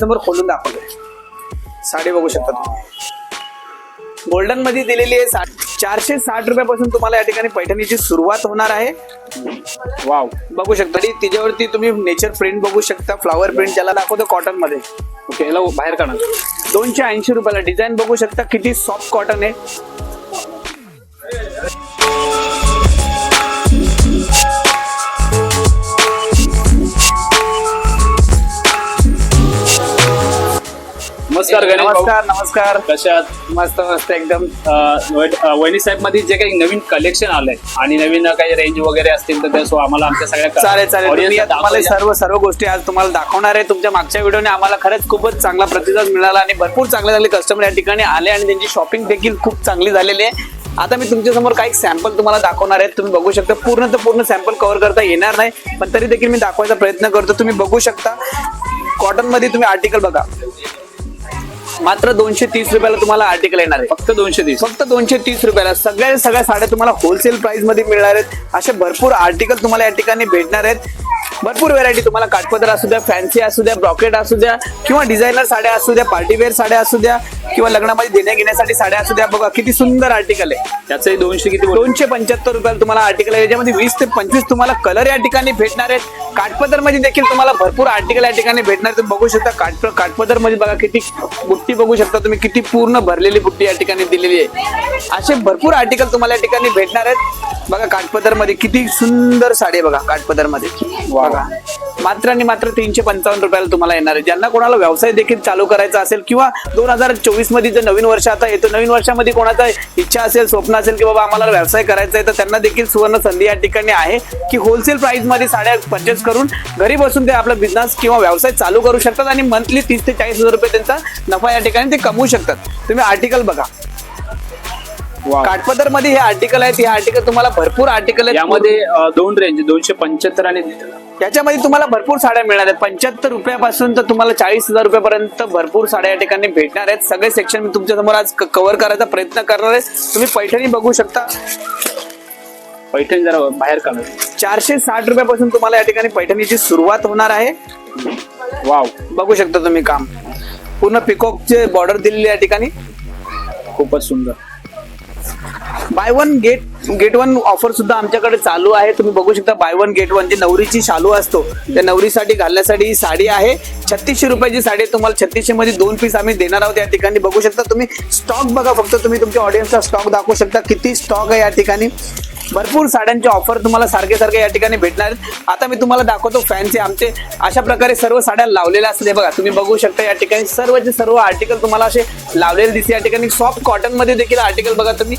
समोर खोलून दाखवतोय. साडी बघू शकता तुम्ही. गोल्डनमध्ये दिलेली आहे सा- चारशे साठ रुपयापासून तुम्हाला या ठिकाणी पैठणीची सुरुवात होणार आहे. वाव बघू शकता आणि तिच्यावरती तुम्ही नेचर प्रिंट बघू शकता फ्लॉवर प्रिंट ज्याला दाखवतो कॉटनमध्ये. ओके याला बाहेर काढा. दोनशे ऐंशी रुपयाला डिझाईन बघू शकता किती सॉफ्ट कॉटन आहे. नमस्कार गणेश नमस्कार नमस्कार. कशा आहात? मस्त मस्त एकदम. अं, वै- अं, वहिनी साहेबमध्ये जे काही नवीन कलेक्शन आलंय आणि नवीन काही रेंज वगैरे असतील तर त्या सो आम्हाला आमच्या सगळ्या चालेल चालेल. तुम्हाला. सर्व सर्व गोष्टी आज तुम्हाला दाखवणार आहे. तुमच्या मागच्या व्हिडिओने आम्हाला खरंच खूपच चांगला प्रतिसाद मिळाला आणि भरपूर चांगले चांगले कस्टमर या ठिकाणी आले आणि त्यांची शॉपिंग देखील खूप चांगली झालेली आहे. आता मी तुमच्यासमोर काही सॅम्पल तुम्हाला दाखवणार आहे. तुम्ही बघू शकता पूर्ण तर पूर्ण सॅम्पल कव्हर करता येणार नाही पण तरी देखील मी दाखवायचा प्रयत्न करतो. तुम्ही बघू शकता. कॉटनमध्ये तुम्ही आर्टिकल बघा. मात्र दोनशे तीस रुपयाला तुम्हाला आर्टिकल येणार आहे. फक्त दोनशे तीस. फक्त दोनशे तीस रुपयाला सगळ्या सगळ्या साड्या तुम्हाला होलसेल प्राइसमध्ये मिळणार आहेत. असे भरपूर आर्टिकल तुम्हाला या ठिकाणी भेटणार आहेत. भरपूर व्हरायटी तुम्हाला काठपदर असू द्या फॅन्सी असू द्या ब्रॉकेट असू द्या किंवा डिझायनर साड्या असू द्या पार्टीवेअर साड्या असू द्या किंवा लग्नामध्ये देण्या घेण्यासाठी साड्या असू द्या बघा किती सुंदर आर्टिकल आहे. त्याचंही दोनशे किती? दोनशे पंच्याहत्तर रुपयाला तुम्हाला आर्टिकल आहे. याच्यामध्ये वीस ते पंचवीस तुम्हाला कलर या ठिकाणी भेटणार आहेत. काठपदरमध्ये देखील तुम्हाला भरपूर आर्टिकल या ठिकाणी भेटणार. तुम्ही बघू शकता काठ काठपदरमध्ये बघा किती बुट्टी बघू शकता तुम्ही. किती पूर्ण भरलेली बुट्टी या ठिकाणी दिलेली आहे. असे भरपूर आर्टिकल तुम्हाला या ठिकाणी भेटणार आहेत. बघा काठपदरमध्ये किती सुंदर साडी बघा काठपदरमध्ये बघा. मात्र आणि मात्र तीनशे पंचावन्न रुपयाला तुम्हाला येणार आहे. ज्यांना कोणाला व्यवसाय देखील चालू करायचा असेल किंवा दोन हजार चोवीसमध्ये जे नवीन वर्ष आता येतो नवीन वर्षामध्ये कोणाचा इच्छा असेल स्वप्न असेल की बाबा आम्हाला व्यवसाय करायचा आहे तर त्यांना देखील सुवर्ण संधी या ठिकाणी आहे की होलसेल प्राइसमध्ये साड्या परचेस करून घरी बसून ते आपला बिझनेस किंवा व्यवसाय चालू करू शकतात आणि मंथली तीस ते चाळीस हजार रुपये त्यांचा नफा या ठिकाणी ते कमवू शकतात. तुम्ही आर्टिकल बघा. काठपदरमध्ये हे आर्टिकल आहेत हे आर्टिकल तुम्हाला भरपूर आर्टिकल आहेत. यामध्ये दोन रेंज दोनशे पंच्याहत्तर आणि याच्यामध्ये तुम्हाला भरपूर साड्या मिळणार आहेत. पंच्याहत्तर रुपयापासून तर तुम्हाला चाळीस हजार रुपयापर्यंत भरपूर साड्या या ठिकाणी भेटणार आहेत. सगळे सेक्शन मी तुमच्यासमोर आज कव्हर करायचा प्रयत्न करणार आहे. तुम्ही पैठणी बघू शकता. पैठण जरा बाहेर काढा चारशे साठ रुपयापासून तुम्हाला या ठिकाणी पैठणीची सुरुवात होणार आहे. वाव बघू शकता तुम्ही काम. पूर्ण पिकॉकचे बॉर्डर दिलेली या ठिकाणी. खूपच सुंदर. Buy one get get one offer सुद्धा आमच्याकडे चालू आहे. तुम्ही बघू शकता बाय वन गेट वन जी नवरीची शालू असतो त्या नवरीसाठी घालण्यासाठी ही साडी आहे. छत्तीसशे रुपयाची साडी तुम्हाला छत्तीसशे मध्ये दोन पीस आम्ही देणार आहोत या ठिकाणी. बघू शकता तुम्ही स्टॉक बघा फक्त. तुम्ही तुमच्या ऑडियन्सचा स्टॉक दाखवू शकता. किती स्टॉक आहे या ठिकाणी? भरपूर साड्यांचे ऑफर तुम्हाला सारखे सारखे या ठिकाणी भेटणार आहेत. आता मी तुम्हाला दाखवतो फॅन्सी आमचे. अशा प्रकारे सर्व साड्या लावलेल्या असतात हे बघा तुम्ही बघू शकता या ठिकाणी सर्वचे सर्व आर्टिकल तुम्हाला असे लावलेले दिसते या ठिकाणी सॉफ्ट कॉटनमध्ये देखील आर्टिकल बघा तुम्ही.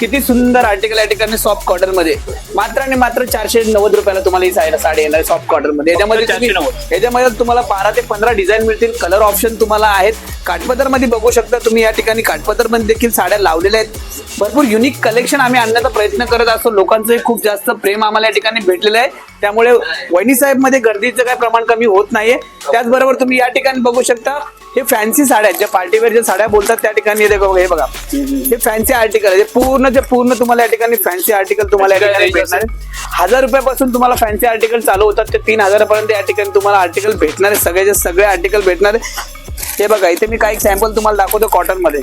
किती सुंदर आर्टिकल या ठिकाणी सॉफ्ट कॉटनमध्ये. मात्र आणि मात्र चारशे नव्वद रुपयाला तुम्हाला ही साडी साडी येणार सॉफ्ट कॉटनमध्ये. याच्यामध्ये तुम्ही- 490. याच्यामध्ये तुम्हाला बारा ते पंधरा डिझाईन मिळतील. कलर ऑप्शन तुम्हाला आहेत. काठपदरमध्ये बघू शकता तुम्ही या ठिकाणी काठपदरमध्ये देखील साड्या लावलेल्या आहेत. भरपूर युनिक कलेक्शन आम्ही आणण्याचा प्रयत्न करत असतो. लोकांचं खूप जास्त प्रेम आम्हाला या ठिकाणी भेटलेलं आहे. त्यामुळे वहिनी साहेबमध्ये गर्दीचं काही प्रमाण कमी होत नाहीये. त्याचबरोबर तुम्ही या ठिकाणी बघू शकता हे फॅन्सी साड्या आहेत. ज्या पार्टीवेअर ज्या साड्या बोलतात त्या ठिकाणी हे हे बघा. हे फॅन्सी आर्टिकल आहे. हे पूर्णचे पूर्ण तुम्हाला या ठिकाणी फॅन्सी आर्टिकल तुम्हाला या काय ठिकाणी भेटणार आहे. हजार रुपयापासून तुम्हाला फॅन्सी आर्टिकल चालू होतात. ते तीन हजारापर्यंत या ठिकाणी तुम्हाला आर्टिकल भेटणार आहे. सगळ्याचे सगळे आर्टिकल भेटणार आहे. हे बघा इथे मी काही सॅम्पल तुम्हाला दाखवतो कॉटनमध्ये.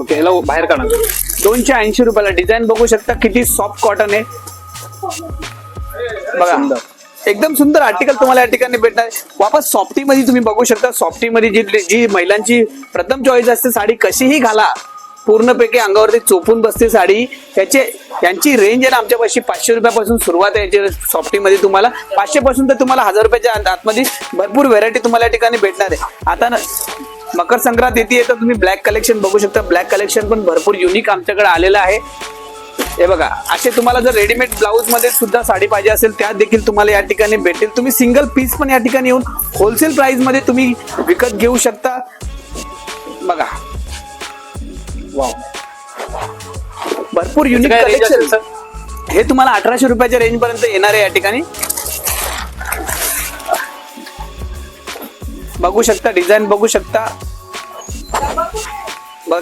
ओके याला बाहेर काढा. दोनशे ऐंशी रुपयाला. डिझाईन बघू शकता किती सॉफ्ट कॉटन आहे. बघा. एकदम सुंदर आर्टिकल तुम्हाला या ठिकाणी भेटणार आहे. वापस सॉफ्टी मध्ये तुम्ही बघू शकता. सॉफ्टी मध्ये जी जी महिलांची प्रथम चॉईस असते साडी कशीही घाला. पूर्णपैकी अंगावरती चोपून बसते साडी. त्याचे यांची रेंज आहे ना आमच्यापाशी पाचशे रुपयापासून सुरुवात आहे. याची सॉफ्टी मध्ये तुम्हाला पाचशे पासून तर तुम्हाला हजार रुपयाच्या आत- आतमध्ये भरपूर व्हेरायटी तुम्हाला या ठिकाणी भेटणार आहे. आता ना मकर संक्रांत येते तर तुम्ही ब्लॅक कलेक्शन बघू शकता. ब्लॅक कलेक्शन पण भरपूर युनिक आमच्याकडे आलेलं आहे. हे बघा असे तुम्हाला जर रेडीमेड ब्लाऊजमध्ये सुद्धा साडी पाहिजे असेल त्या देखील तुम्हाला या ठिकाणी भेटेल. तुम्ही सिंगल पीस पण या ठिकाणी येऊन होलसेल प्राइसमध्ये तुम्ही विकत घेऊ शकता. बघा. वाव भरपूर युनिक कलेक्शन? हे तुम्हाला अठराशे रुपयाच्या रेंज पर्यंत येणार आहे या ठिकाणी. बघू शकता डिझाईन बघू शकता.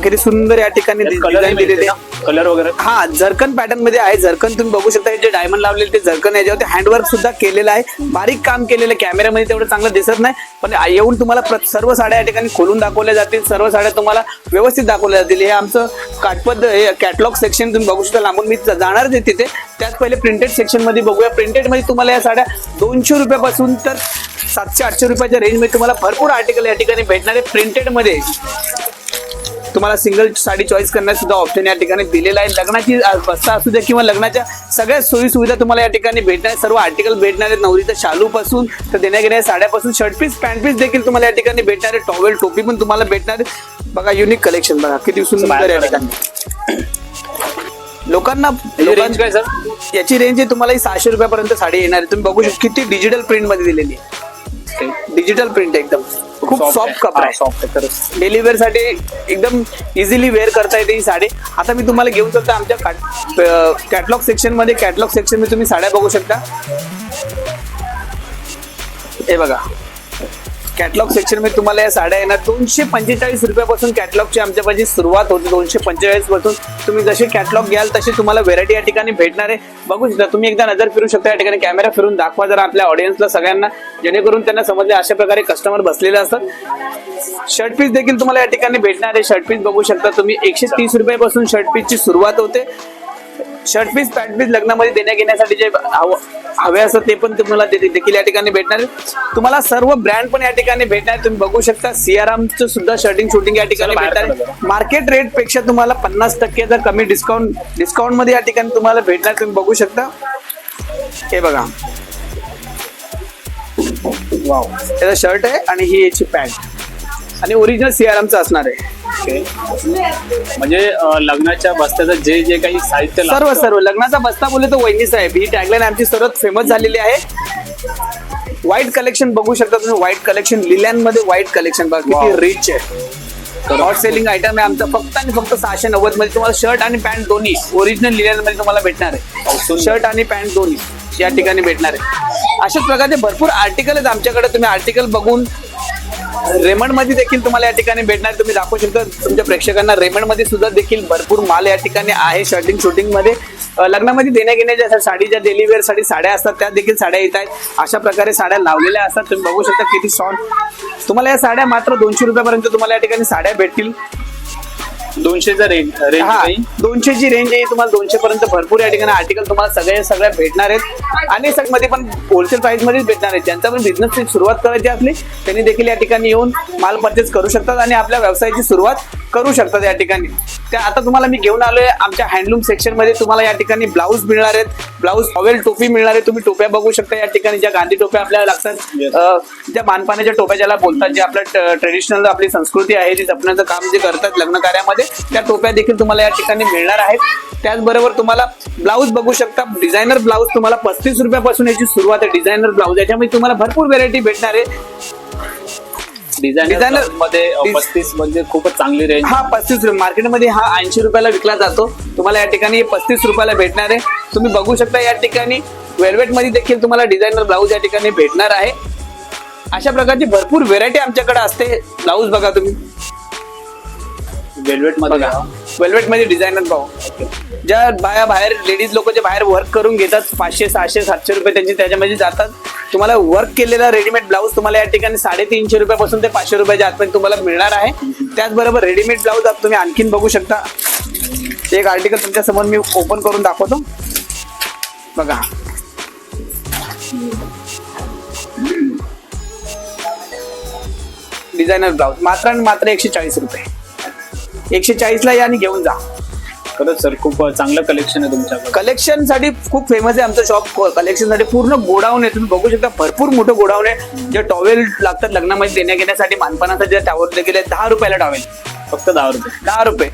किती सुंदर या ठिकाणी कलर डिझाईन दिलेली कलर वगैरे? हा झरकन पॅटर्नमध्ये आहे. झरकन तुम्ही बघू शकता हे जे डायमंड लावलेले ते झरकन याच्यावरती हँडवर्क सुद्धा केलेलं आहे. बारीक काम केलेलं आहे. कॅमेऱ्यामध्ये तेवढं चांगलं दिसत नाही. पण येऊन तुम्हाला सर्व साड्या या ठिकाणी खोलून दाखवल्या जातील. सर्व साड्या तुम्हाला व्यवस्थित दाखवल्या जातील. हे आमचं काटपद हे कॅटलॉग सेक्शन तुम्ही बघू शकता. लांबून मी जाणार आहे तिथे. त्यात पहिले प्रिंटेड सेक्शनमध्ये बघूया. प्रिंटेडमध्ये तुम्हाला या साड्या दोनशे रुपयापासून तर सातशे आठशे रुपयाच्या रेंजमध्ये तुम्हाला भरपूर आर्टिकल या ठिकाणी भेटणार आहे. प्रिंटेडमध्ये. तुम्हाला सिंगल साडी चॉईस करण्यास सुद्धा ऑप्शन या ठिकाणी दिलेला आहे. लग्नाची बस्ता असू द्या किंवा लग्नाच्या सगळ्या सोयी सुविधा तुम्हाला या ठिकाणी भेटणार. सर्व आर्टिकल भेटणार आहेत. नवरीच्या शालू पासून तर देण्या घेण्या साड्यापासून. शर्ट पीस पॅन्ट पीस देखील तुम्हाला या ठिकाणी भेटणार आहे टॉवेल टोपी पण तुम्हाला भेटणार आहे बघा युनिक कलेक्शन बघा. किती सुंदर या ठिकाणी. लोकांना रेंज काय सर याची रेंज आहे तुम्हाला ही सहाशे रुपयापर्यंत साडी येणार आहे. तुम्ही बघू शकता किती डिजिटल प्रिंटमध्ये दिलेली आहे. डिजिटल प्रिंट एकदम. खूप सॉफ्ट कपडा आहे. सॉफ्ट डेली वेअरसाठी एकदम इझिली वेअर करता येते ही साडी. आता मी तुम्हाला घेऊन चालतो आमच्या कॅटलॉग सेक्शनमध्ये. कॅटलॉग सेक्शनमध्ये तुम्ही साड्या बघू शकता. हे बघा. कॅटलॉग सेक्शनमध्ये तुम्हाला या साड्या येणार. दोनशे पंचेचाळीस रुपयापासून कॅटलॉगची आमच्यापाशी सुरुवात होते. दोनशे पंचेचाळीसपासून. तुम्ही जसे कॅटलॉग घ्याल तसे तुम्हाला व्हेरायटी या ठिकाणी भेटणार आहे. बघू शकता तुम्ही एकदा नजर फिरू शकता या ठिकाणी. कॅमेरा फिरून दाखवा जरा आपल्या ऑडियन्सला सगळ्यांना. जेणेकरून त्यांना समजले अशा प्रकारे कस्टमर बसलेले असतात. शर्ट पीस देखील तुम्हाला या ठिकाणी भेटणार आहे. शर्ट पीस बघू शकता तुम्ही. एकशे तीस रुपयापासून शर्ट पीसची सुरुवात होते. शर्ट पीस पॅन्ट पीस लग्नामध्ये देण्या घेण्यासाठी जे हवं- हवे असतं ते पण तुम्हाला देखील या ठिकाणी भेटणार. तुम्हाला सर्व ब्रँड पण या ठिकाणी भेटणार. तुम्ही बघू शकता सियारामचं सुद्धा शर्टिंग शूटिंग या ठिकाणी भेटणार. मार्केट रेटपेक्षा तुम्हाला पन्नास टक्केचा कमी डिस्काउंट डिस्काउंटमध्ये या ठिकाणी तुम्हाला भेटणार. तुम्ही बघू शकता. हे बघा. वाव याचा शर्ट आहे आणि ही याची पॅन्ट आणि ओरिजिनल सियारामचं असणार आहे. म्हणजे लग्नाच्या बस्त्याचं जे जे काही साहित्य सर्व सर्व. लग्नाचा बस्ता बोलले तर वहिनी साहेब. ही टॅगलाईन आमची सर्वात फेमस झालेली आहे. व्हाईट कलेक्शन बघू शकता तुम्ही. व्हाईट कलेक्शन लिल्यांमध्ये व्हाईट कलेक्शन बघा. किती रिच आहे. हॉट सेलिंग आयटम आहे आमचा. फक्त आणि फक्त सहाशे नव्वदमध्ये तुम्हाला शर्ट आणि पॅन्ट दोन्ही ओरिजिनल लिल्यांमध्ये तुम्हाला भेटणार आहे. शर्ट आणि पॅन्ट दोन्ही या ठिकाणी भेटणार आहे. अशाच प्रकारचे भरपूर आर्टिकल आहेत आमच्याकडे. तुम्ही आर्टिकल बघून रेमंडमध्ये देखील तुम्हाला या ठिकाणी भेटणार तुम्ही दाखवू शकता. तुमच्या प्रेक्षकांना रेमंडमध्ये सुद्धा देखील भरपूर माल या ठिकाणी आहे शर्टिंग शूटिंगमध्ये. लग्नामध्ये देण्या घेण्याच्या साडी ज्या डेली वेअरसाठी साड्या असतात त्या देखील साड्या येत आहेत. अशा प्रकारे साड्या लावलेल्या असतात. तुम्ही बघू शकता किती सॉन तुम्हाला या साड्या मात्र दोनशे रुपयापर्यंत तुम्हाला या ठिकाणी साड्या भेटतील. दोनशेचा रेंज रेंज हा काही दोनशे ची रेंज आहे. तुम्हाला दोनशे पर्यंत भरपूर या ठिकाणी आर्टिकल तुम्हाला सगळे सगळ्या भेटणार आहेत. आणि सग- मध्ये पण होलसेल प्राइस मध्येच भेटणार आहेत. ज्यांचा पण बिझनेसची सुरुवात करायची असली त्यांनी देखील या ठिकाणी येऊन माल परचेस करू शकतात. आणि आपल्या व्यवसायाची सुरुवात करू शकतात या ठिकाणी. त्या आता तुम्हाला मी घेऊन आलोय. आमच्या हँडलूम सेक्शनमध्ये तुम्हाला या ठिकाणी ब्लाऊज मिळणार आहेत. ब्लाऊज टॉवेल टोपी मिळणार आहे तुम्ही टोप्या बघू शकता या ठिकाणी. ज्या गांधी टोप्या आपल्याला लागतात ज्या मानपाण्याच्या टोप्या ज्याला बोलतात जे आपलं ट्रेडिशनल आपली संस्कृती आहे ती जपण्याचं काम जे करतात लग्न कार्यामध्ये त्या टोप्या देखील तुम्हाला या ठिकाणी मिळणार आहेत. त्याचबरोबर तुम्हाला ब्लाऊज बघू शकता. डिझायनर ब्लाऊज तुम्हाला पस्तीस रुपयापासून याची सुरुवात आहे. डिझायनर ब्लाऊज याच्यामध्ये तुम्हाला भरपूर व्हेरायटी भेटणार आहे. डिझायनरमध्ये पस्तीस म्हणजे खूपच चांगली रेंज हा पस्तीस रुपये. मार्केटमध्ये हा ऐंशी रुपयाला विकला जातो. तुम्हाला या ठिकाणी पस्तीस रुपयाला भेटणार आहे. तुम्ही बघू शकता या ठिकाणी. वेल्वेटमध्ये देखील तुम्हाला डिझायनर ब्लाऊज या ठिकाणी भेटणार आहे. अशा प्रकारची भरपूर व्हेरायटी आमच्याकडे असते. ब्लाऊज बघा तुम्ही. वेल्वेटमध्ये बघा. वेल्वेटमध्ये डिझायनर भाऊ. ज्या बाया बाहेर लेडीज लोक जे बाहेर वर्क करून घेतात पाचशे सहाशे सातशे रुपये त्यांचे त्याच्यामध्ये जातात. तुम्हाला वर्क केलेला रेडीमेड ब्लाऊज तुम्हाला या ठिकाणी साडेतीनशे रुपयापासून ते पाचशे रुपयाच्या आतपर्यंत तुम्हाला मिळणार आहे. त्याचबरोबर रेडीमेड ब्लाऊज तुम्ही आणखीन बघू शकता. एक आर्टिकल तुमच्यासमोर मी ओपन करून दाखवतो. बघा. डिझायनर ब्लाऊज मात्र आणि मात्र एकशे चाळीस रुपये. एकशे चाळीसला या आणि घेऊन जा. खरंच सर खूप चांगलं कलेक्शन आहे तुमच्याकडे. कलेक्शनसाठी खूप फेमस आहे आमचं शॉप कलेक्शनसाठी पूर्ण गोडाऊन आहे. तुम्ही बघू शकता भरपूर मोठं गोडाऊन आहे. जे टॉवेल लागतात लग्नामध्ये देण्या घेण्यासाठी मानपानासाठी टॉवेल देखील आहे. दहा रुपयाला टॉवेल फक्त दहा रुपये. दहा रुपये.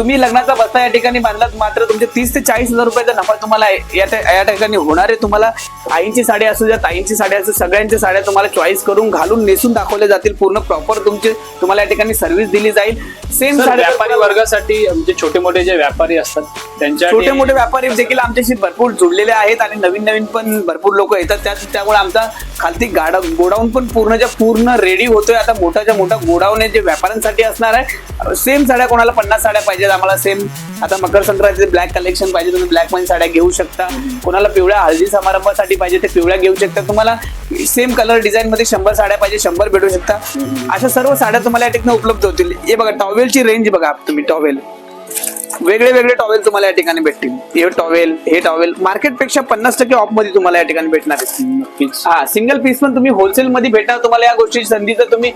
तुम्ही लग्नाचा बस्ता या ठिकाणी बांधलात मात्र तुमचे तीस ते चाळीस हजार रुपयाचा नफा तुम्हाला या या ठिकाणी होणार आहे. तुम्हाला आईंची साडी असू द्या ताईंची साडी असू सगळ्यांच्या साड्या तुम्हाला चॉईस करून घालून नेसून दाखवल्या जातील. पूर्ण प्रॉपर तुमचे तुम्हाला या ठिकाणी सर्व्हिस दिली जाईल. सेम साड्या व्यापारी वर्गासाठी म्हणजे छोटे मोठे जे व्यापारी असतात त्यांच्या छोटे मोठे व्यापारी देखील आमच्याशी भरपूर जुडलेले आहेत आणि नवीन नवीन पण भरपूर लोक येतात. त्या त्यामुळे आमचा खालती गाडा गोडाऊन पण पूर्णच्या पूर्ण रेडी होतोय. आता मोठाच्या मोठा गोडाऊन आहे जे व्यापाऱ्यांसाठी असणार आहे सेम साड्या कोणाला पन्नास साड्या पाहिजेत आम्हाला सेम आता मकर संक्रांतीचे ब्लॅक कलेक्शन पाहिजे तुम्ही ब्लॅकमध्ये साड्या घेऊ शकता. कोणाला पिवळ्या हळदी समारंभासाठी पाहिजे ते पिवळ्या घेऊ शकता. तुम्हाला सेम कलर डिझाईन मध्ये शंभर साड्या पाहिजे शंभर भेटू शकता. अशा सर्व साड्या तुम्हाला या ठिकाणी उपलब्ध होतील. हे बघा टॉवेलची रेंज बघा तुम्ही टॉवेल वेगळे वेगळे टॉवेल तुम्हाला या ठिकाणी भेटतील. हे टॉवेल हे टॉवेल मार्केटपेक्षा पन्नास टक्के ऑफमध्ये तुम्हाला या ठिकाणी भेटणार नक्कीच हा सिंगल पीस पण तुम्ही होलसेल मध्ये भेटणार तुम्हाला या गोष्टीची संधीचा तुम्ही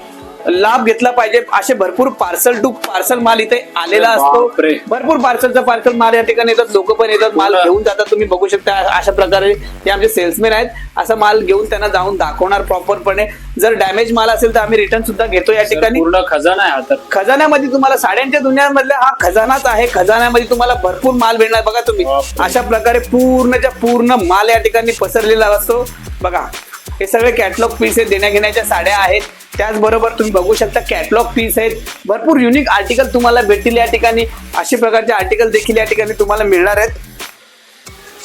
लाभ घेतला पाहिजे. असे भरपूर पार्सल टू पार्सल माल इथे आलेला असतो. भरपूर पार्सलचा पार्सल माल या ठिकाणी येतात. लोक पण येतात. माल. घेऊन जातात. तुम्ही बघू शकता अशा प्रकारे हे आमचे सेल्समॅन आहेत. असा माल घेऊन त्यांना जाऊन दाखवणार प्रॉपरपणे जर डॅमेज माल असेल तर आम्ही रिटर्न सुद्धा घेतो या ठिकाणी. खजाना आहे खजान्यामध्ये तुम्हाला साड्यांच्या दुनियामधला हा खजानाच आहे. खजान्यामध्ये तुम्हाला भरपूर माल भेटणार. बघा तुम्ही. अशा प्रकारे पूर्णच्या पूर्ण माल या ठिकाणी पसरलेला असतो. बघा. हे सगळे कॅटलॉग पीस आहेत देण्या घेण्याच्या साड्या आहेत. त्याचबरोबर तुम्ही बघू शकता कॅटलॉग पीस आहेत. भरपूर युनिक आर्टिकल तुम्हाला भेटतील या ठिकाणी. असे प्रकारचे आर्टिकल देखील या ठिकाणी तुम्हाला मिळणार आहेत.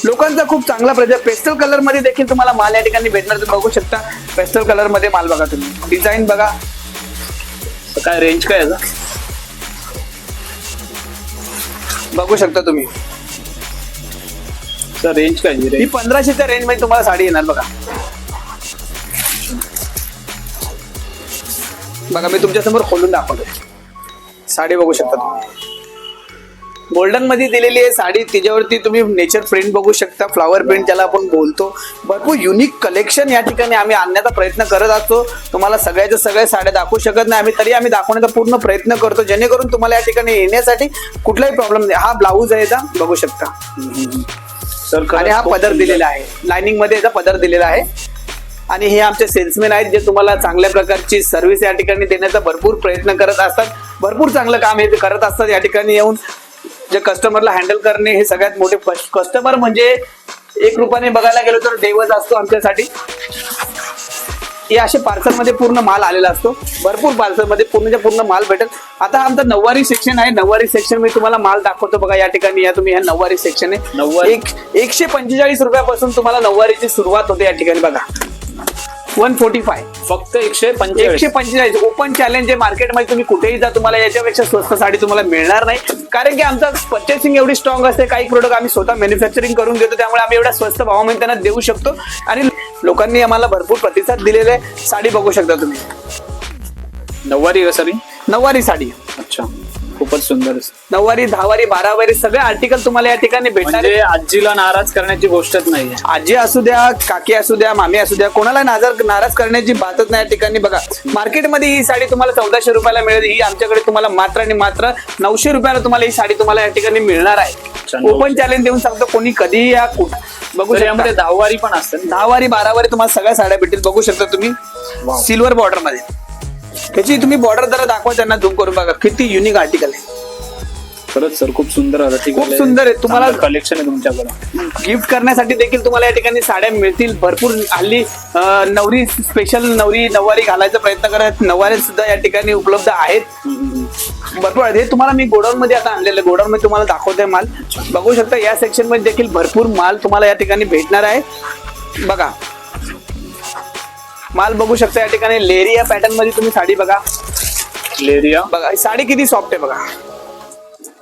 लोकांचा खूप चांगला प्रजा. पेस्टल कलरमध्ये देखील तुम्हाला माल या ठिकाणी भेटणार तुम्ही बघू शकता. पेस्टल कलरमध्ये माल बघा तुम्ही. डिझाईन बघा. काय रेंज काय बघू शकता तुम्ही. सर रेंज काय पंधराशेच्या रेंजमध्ये तुम्हाला साडी येणार बघा. बघा मी तुमच्यासमोर खोलून दाखवतो. साडी बघू शकता तुम्ही. गोल्डनमध्ये दिलेली आहे साडी. तिच्यावरती तुम्ही नेचर प्रिंट बघू शकता फ्लॉवर प्रिंट ज्याला आपण बोलतो. भरपूर युनिक कलेक्शन या ठिकाणी आम्ही आणण्याचा प्रयत्न करत असतो. तुम्हाला सगळ्याच्या सगळ्या साड्या दाखवू शकत नाही आम्ही तरी आम्ही दाखवण्याचा पूर्ण प्रयत्न करतो. जेणेकरून तुम्हाला या ठिकाणी येण्यासाठी कुठलाही प्रॉब्लेम नाही. हा ब्लाऊज आहे याचा बघू शकता. सर आणि हा पदर दिलेला आहे? लाइनिंगमध्ये याचा पदर दिलेला आहे. आणि हे आमचे सेल्समॅन आहेत जे तुम्हाला चांगल्या प्रकारची सर्व्हिस या ठिकाणी देण्याचा भरपूर प्रयत्न करत असतात. भरपूर चांगलं काम हे करत असतात या ठिकाणी येऊन. जे कस्टमरला हँडल करणे हे सगळ्यात मोठे कस्टमर म्हणजे एक रुपयाने बघायला गेलो तर देवच असतो आमच्यासाठी. हे असे पार्सलमध्ये पूर्ण माल आलेला असतो. भरपूर पार्सलमध्ये पूर्णच्या पूर्ण माल भेटेल आता आमचं नऊवारी सेक्शन आहे. नऊवारी सेक्शन मी तुम्हाला माल दाखवतो बघा या ठिकाणी. या तुम्ही ह्या नऊवारी सेक्शन आहे नऊवारी. एक एकशे पंचेचाळीस रुपयापासून तुम्हाला नऊवारीची सुरुवात होते या ठिकाणी बघा. वन फोर्टी फाय फक्त एकशे पंचेचाळीस. एकशे पंचेचाळीस. ओपन चॅलेंज आहे मार्केटमध्ये तुम्ही कुठेही जा तुम्हाला याच्यापेक्षा स्वस्त साडी तुम्हाला मिळणार नाही. कारण की आमचा परचेसिंग एवढी स्ट्रॉंग असते. काही प्रोडक्ट आम्ही स्वतः मॅन्युफॅक्चरिंग करून घेतो त्यामुळे आम्ही एवढ्या स्वस्त भावामध्ये त्यांना देऊ शकतो. आणि लोकांनी आम्हाला भरपूर प्रतिसाद दिलेला आहे. साडी बघू शकता तुम्ही. नऊवारी का सर? नऊवारी साडी. अच्छा. खूपच सुंदर. नऊवारी दहावारी बारावारी सगळे आर्टिकल तुम्हाला या ठिकाणी भेटणार. म्हणजे आजीला नाराज करण्याची गोष्टच नाहीये आजी असू द्या काकी असू द्या मामी असू द्या कोणाला नाजार नाराज करण्याची बातच नाही या ठिकाणी बघा मार्केटमध्ये ही साडी तुम्हाला चौदाशे रुपयाला मिळेल ही आमच्याकडे तुम्हाला मात्र आणि मात्र नऊशे रुपयाला तुम्हाला ही साडी तुम्हाला या ठिकाणी मिळणार आहे. ओपन चॅलेंज देऊन सांगतो कोणी कधीही या कुठ बघू यामध्ये दहावारी पण असते ना? दहावारी बारावारी तुम्हाला सगळ्या साड्या भेटतील बघू शकता तुम्ही. सिल्वर बॉर्डरमध्ये त्याची तुम्ही बॉर्डर जरा दाखवा त्यांना झूम करून बघा. किती युनिक आर्टिकल आहे. खरंच सर खूप सुंदर खूप सुंदर आहे. तुम्हाला- कलेक्शन आहे तुमच्याकडे. गिफ्ट करण्यासाठी देखील तुम्हाला या ठिकाणी साड्या मिळतील. भरपूर हल्ली नवरी स्पेशल नवरी नऊवारी घालायचा प्रयत्न करत नऊवारी सुद्धा या ठिकाणी उपलब्ध आहेत. भरपूर आहेत. हे तुम्हाला मी गोडाऊन मध्ये आता आणलेलं गोडाऊन मध्ये तुम्हाला दाखवतोय माल. बघू शकता या सेक्शनमध्ये देखील भरपूर माल तुम्हाला या ठिकाणी भेटणार आहे. बघा. माल बघू शकता या ठिकाणी. लेरिया पॅटर्नमध्ये तुम्ही साडी बघा. लेरिया? बघा साडी किती सॉफ्ट आहे बघा.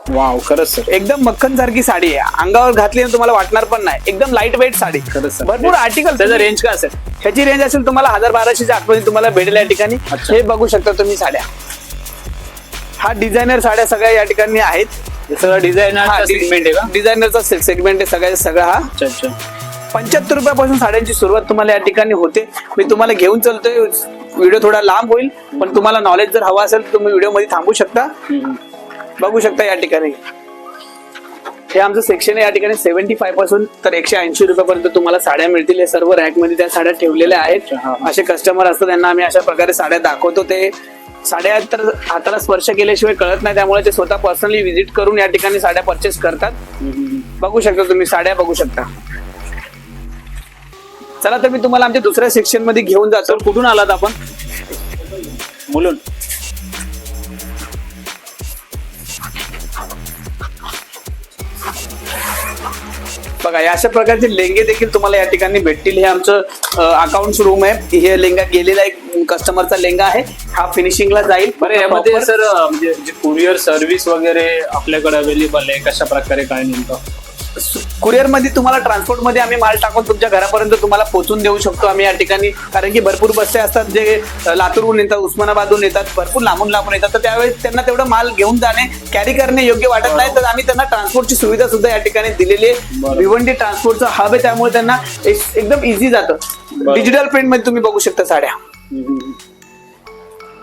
वाव खरंच सर. एकदम मक्खन सारखी साडी आहे. अंगावर घातली ना तुम्हाला वाटणार पण नाही. एकदम लाइट वेट साडी. खरंच. भरपूर आर्टिकल त्याचं रेंज काय असेल? ह्याची रेंज असेल तुम्हाला हजार बाराशेच्या आतमध्ये तुम्हाला भेटेल या ठिकाणी. हे बघू शकता तुम्ही साड्या. हा डिझायनर साड्या सगळ्या या ठिकाणी आहेत. सगळं डिझायनर सेगमेंट आहे का? डिझायनरचा सेगमेंट आहे सगळ्या सगळा हा. पंच्याहत्तर रुपयापासून साड्यांची सुरुवात तुम्हाला या ठिकाणी होते. मी तुम्हाला घेऊन चलतोय. व्हिडिओ थोडा लांब होईल पण तुम्हाला नॉलेज जर हवा असेल तर तुम्ही व्हिडिओमध्ये थांबू शकता. बघू शकता या ठिकाणी. हे आमचं सेक्शन आहे. या ठिकाणी सेव्हन्टी फायपासून तर एकशे ऐंशी रुपयापर्यंत तुम्हाला साड्या मिळतील. हे सर्व रॅकमध्ये त्या साड्या ठेवलेल्या आहेत. असे कस्टमर असतात त्यांना आम्ही अशा प्रकारे साड्या दाखवतो. ते साड्या तर हाताला स्पर्श केल्याशिवाय कळत नाही. त्यामुळे ते स्वतः पर्सनली व्हिजिट करून या ठिकाणी साड्या परचेस करतात. बघू शकता तुम्ही साड्या बघू शकता. चला तर मी तुम्हाला आमच्या दुसऱ्या सेक्शनमध्ये घेऊन जातो. कुठून आलात आपण? मुलून बघा या अशा प्रकारचे लेंगे देखील तुम्हाला या ठिकाणी भेटतील. हे आमचं अकाउंट रूम आहे. हे लेंगा गेलेला एक कस्टमरचा लेंगा आहे. हा फिनिशिंगला जाईल. बरं यामध्ये सर म्हणजे कुरिअर सर्व्हिस वगैरे आपल्याकडे अवेलेबल आहे कशा प्रकारे काय नेमकं? कुरिअरमध्ये तुम्हाला ट्रान्सपोर्टमध्ये आम्ही माल टाकून तुमच्या घरापर्यंत तुम्हाला पोहोचून देऊ शकतो आम्ही या ठिकाणी. कारण की भरपूर बसचे असतात जे लातूरहून येतात उस्मानाबादहून येतात भरपूर लांबून लांबून येतात. तर त्यावेळेस त्यांना तेवढं माल घेऊन जाणे कॅरी करणे योग्य वाटत नाही. तर आम्ही त्यांना ट्रान्सपोर्टची सुविधा सुद्धा या ठिकाणी दिलेली आहे. भिवंडी ट्रान्सपोर्टचं हब आहे. त्यामुळे त्यांना एक- एकदम इझी जातं. डिजिटल प्रिंटमध्ये तुम्ही बघू शकता साड्या.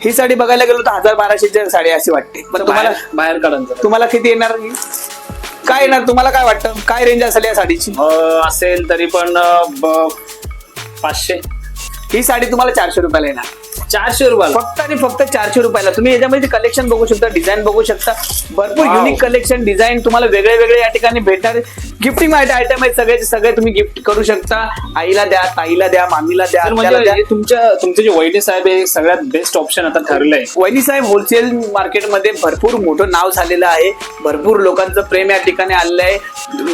ही साडी बघायला गेलो तर हजार बाराशेची साडी अशी वाटते. पण तुम्हाला बाहेर काढून. तुम्हाला किती येणार काय येणार? तुम्हाला काय वाटतं? काय रेंज असेल या साडीची? अं, असेल तरी पण अं, ब- पाचशे. ही साडी तुम्हाला चारशे रुपयाला येणार. चारशे रुपयाला. फक्त आणि फक्त चारशे रुपयाला. तुम्ही याच्यामध्ये कलेक्शन बघू शकता डिझाईन बघू शकता. भरपूर. युनिक कलेक्शन डिझाईन तुम्हाला वेगळे वेगळे या ठिकाणी भेटणार. गिफ्टिंग आयटम आहेत सगळे सगळे तुम्ही गिफ्ट करू शकता. आईला द्या ताईला द्या मामीला द्या म्हणजे तुमच्या तुमचे जे वैद्य साहेब हे सगळ्यात बेस्ट ऑप्शन आता ठरलंय. वैनी साहेब होलसेल मार्केटमध्ये भरपूर मोठं नाव झालेलं आहे. भरपूर लोकांचं प्रेम या ठिकाणी आलेलं आहे.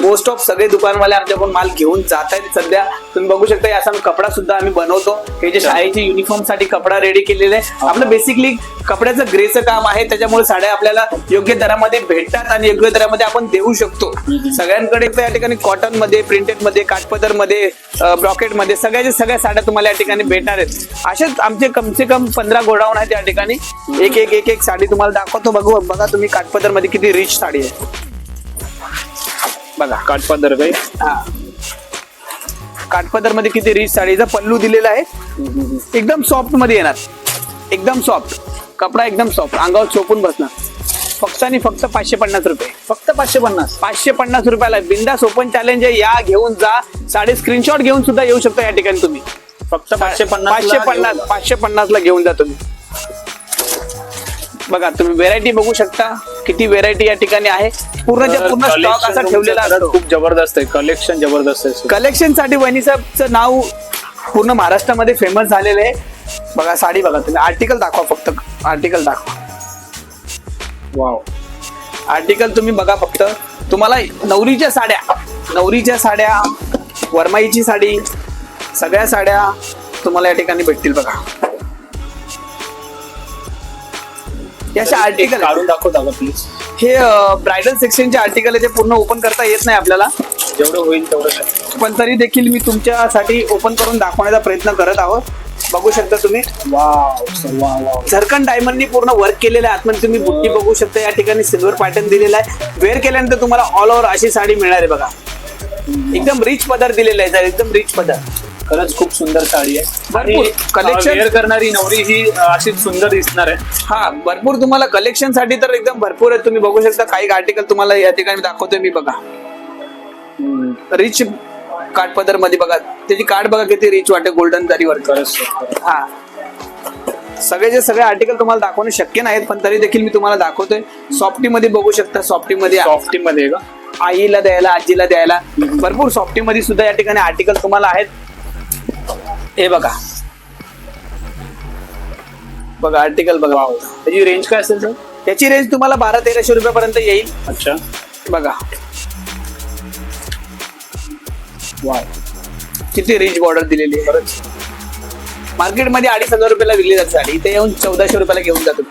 मोस्ट ऑफ सगळे दुकानवाले आमच्याकडून माल घेऊन जात आहेत सध्या. तुम्ही बघू शकता याचा कपडा सुद्धा आम्ही बनवतो. हे जे शाळेची युनिफॉर्मसाठी कपडा रेडी केलेला आहे. आपलं बेसिकली कपड्याचं ग्रेचं काम आहे. त्याच्यामुळे साड्या आपल्याला योग्य दरामध्ये भेटतात आणि योग्य दरामध्ये आपण देऊ शकतो. सगळ्यांकडे या ठिकाणी कॉटनमध्ये प्रिंटेडमध्ये काठपदरमध्ये ब्रॉकेटमध्ये सगळ्याच्या सगळ्या साड्या तुम्हाला या ठिकाणी भेटणार आहेत. असेच आमचे कमसे कम पंधरा गोडाऊन आहेत या ठिकाणी. एक एक एक एक साडी तुम्हाला दाखवतो. बघू बघा तुम्ही काठपदरमध्ये किती रिच साडी आहे. बघा. काठपदर काही हा. काठपदरमध्ये किती रिच साडीचा पल्लू दिलेला आहे एकदम सॉफ्टमध्ये येणार. एकदम सॉफ्ट कपडा एकदम सॉफ्ट अंगावर चोपून बसणार. फक्त आणि फक्त पाचशे पन्नास रुपये. फक्त पाचशे पन्नास? पाचशे पन्नास रुपयाला बिंदास ओपन चॅलेंज आहे. या घेऊन जा. साडे स्क्रीनशॉट घेऊन सुद्धा येऊ शकता या ठिकाणी तुम्ही. फक्त पाचशे पन्नास पाचशे पन्नास पाचशे पन्नास ला घेऊन जा तुम्ही. बघा तुम्ही व्हेरायटी बघू शकता किती व्हेरायटी या ठिकाणी आहे. पूर्णच्या पूर्ण स्टॉक असा ठेवलेला असतो. खूप जबरदस्त आहे. कलेक्शन जबरदस्त आहे कलेक्शनसाठी वहिनी साहेबचं नाव पूर्ण महाराष्ट्रामध्ये फेमस झालेलं आहे. बघा साडी बघा तुम्ही. आर्टिकल दाखवा फक्त. आर्टिकल दाखवा. वाव आर्टिकल तुम्ही बघा फक्त. तुम्हाला नवरीच्या साड्या नवरीच्या साड्या वरमाईची साडी सगळ्या साड्या तुम्हाला या ठिकाणी भेटतील बघा. हे अशा आर्टिकल काढून दाखवता का प्लीज हे ब्रायडल सेक्शनचे आर्टिकल आहे ते पूर्ण ओपन करता येत नाही आपल्याला. जेवढं होईल तेवढं पण तरी देखील मी तुमच्यासाठी ओपन करून दाखवण्याचा प्रयत्न करत आहोत. बघू शकता तुम्ही. झरकन डायमंडनी पूर्ण वर्क केलेलं आहे. आतमध्ये तुम्ही बुट्टी बघू शकता. या ठिकाणी सिल्वर पॅटर्न दिलेला आहे. वेअर केल्यानंतर तुम्हाला ऑल ओव्हर अशी साडी मिळणार आहे बघा. एकदम रिच पदर दिलेला आहे एकदम रिच पदर. खरंच खूप सुंदर साडी आहे. भरपूर. collection- वेअर करणारी नवरी ही अं, अशीच सुंदर दिसणार आहे. हा भरपूर तुम्हाला कलेक्शनसाठी तर एकदम भरपूर आहे तुम्ही बघू शकता काही आर्टिकल तुम्हाला या ठिकाणी दाखवतोय मी बघा. रिच काठपदरमध्ये बघा. त्याची कार्ड बघा किती रिच वाटते गोल्डन sir, खरंच. हा. सगळे जे सगळे आर्टिकल तुम्हाला दाखवणे शक्य नाहीत पण तरी देखील मी तुम्हाला दाखवतोय. सॉफ्टी मध्ये बघू शकता सॉफ्टी मध्ये सॉफ्टी मध्ये आहे का? आईला द्यायला आजीला द्यायला. भरपूर सॉफ्टी मध्ये सुद्धा या ठिकाणी आर्टिकल तुम्हाला आहेत. हे बघा. बघा आर्टिकल बघा. त्याची रेंज काय असेल सर त्याची रेंज तुम्हाला बारा तेराशे रुपयापर्यंत येईल. अच्छा. बघा. वाव किती रिच बॉर्डर दिलेली आहे खरंच मार्केटमध्ये अडीच हजार रुपयाला विकली जाते साडी. इथे येऊन चौदाशे रुपयाला घेऊन जातो.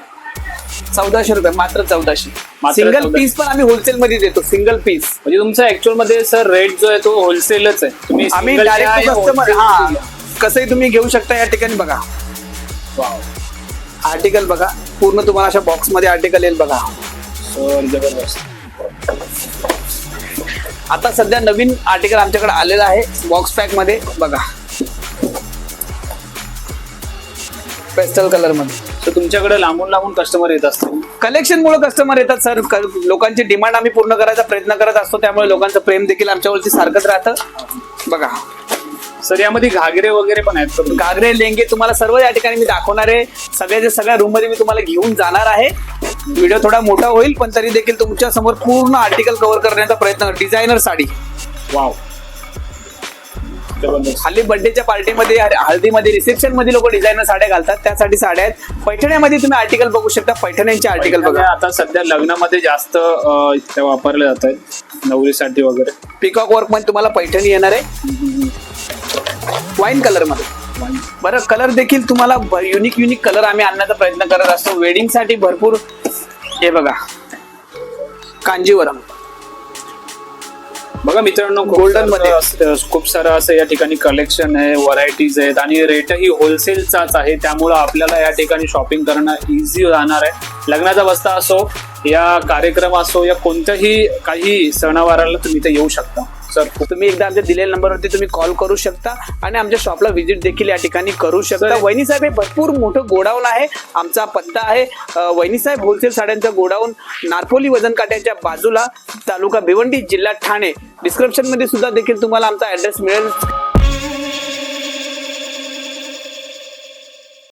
चौदाशे रुपये मात्र चौदाशे. मात्र सिंगल 1400. पीस पण आम्ही होलसेल मध्ये देतो सिंगल पीस म्हणजे तुमचा ऍक्च्युअलमध्ये सर रेट जो आहे तो होलसेलच आहे. तुम्ही आम्ही single या wholesale हा. घ्या. कसंही तुम्ही घेऊ शकता या ठिकाणी बघा. आर्टिकल बघा. पूर्ण तुम्हाला अशा बॉक्समध्ये आर्टिकल येईल बघा. सर जबरदस्त. आता सध्या नवीन आर्टिकल आमच्याकडे आलेलं आहे बॉक्स पॅकमध्ये. बघा. पेस्टल कलरमध्ये. तुमच्याकडे लांबून लांबून कस्टमर येत असतील. कलेक्शन मुळे कस्टमर येतात सर लोकांची डिमांड आम्ही पूर्ण करायचा प्रयत्न करत असतो. त्यामुळे लोकांचं प्रेम देखील आमच्यावरती सारखंच राहतं. बघा. सर यामध्ये घागरे वगैरे पण आहेत. घागरे लेंगे तुम्हाला सर्व या ठिकाणी मी दाखवणार आहे. सगळ्याच्या सगळ्या रूममध्ये मी तुम्हाला घेऊन जाणार आहे. व्हिडिओ थोडा मोठा होईल पण तरी देखील तुमच्यासमोर पूर्ण आर्टिकल कव्हर करण्याचा प्रयत्न. डिझायनर साडी. वाव हल्ली बर्थडेच्या पार्टीमध्ये हळदीमध्ये रिसेप्शनमध्ये लोक डिझायनर साड्या घालतात. त्यासाठी साड्या आहेत. पैठण्यामध्ये तुम्ही आर्टिकल बघू शकता. पैठण्यांचे आर्टिकल बघा. आता सध्या लग्नामध्ये जास्त इथे वापरले जात आहेत नवरीसाठी वगैरे. पिकॉक वर्कमध्ये तुम्हाला पैठणी येणार आहे. वाईन कलरमध्ये बरं कलर देखील तुम्हाला युनिक युनिक कलर आम्ही आणण्याचा प्रयत्न करत असतो. वेडिंगसाठी भरपूर हे बघा. कांजीवरम. बघा मित्रांनो Golden मध्ये. मध्ये खूप सारं असं या ठिकाणी कलेक्शन आहे व्हरायटीज आहेत आणि रेटही होलसेलचाच आहे त्यामुळं आपल्याला या ठिकाणी शॉपिंग करणं इझी राहणार आहे लग्नाचा बस्ता असो या कार्यक्रम असो या कोणत्याही काही सणावाराला तुम्ही इथे येऊ शकता सर तुम्ही एकदा आमच्या दिलेल्या नंबरवरती तुम्ही कॉल करू शकता आणि आमच्या शॉपला व्हिजिट देखील या ठिकाणी करू शकता. वहिनी साहेब हे भरपूर मोठं गोडाऊन आहे. आमचा पत्ता आहे वहिनी साहेब होलसेल साड्यांचं गोडाऊन नारपोली वजन काट्याच्या बाजूला तालुका भिवंडी जिल्हा ठाणे. डिस्क्रिप्शनमध्ये सुद्धा देखील तुम्हाला आमचा ऍड्रेस मिळेल.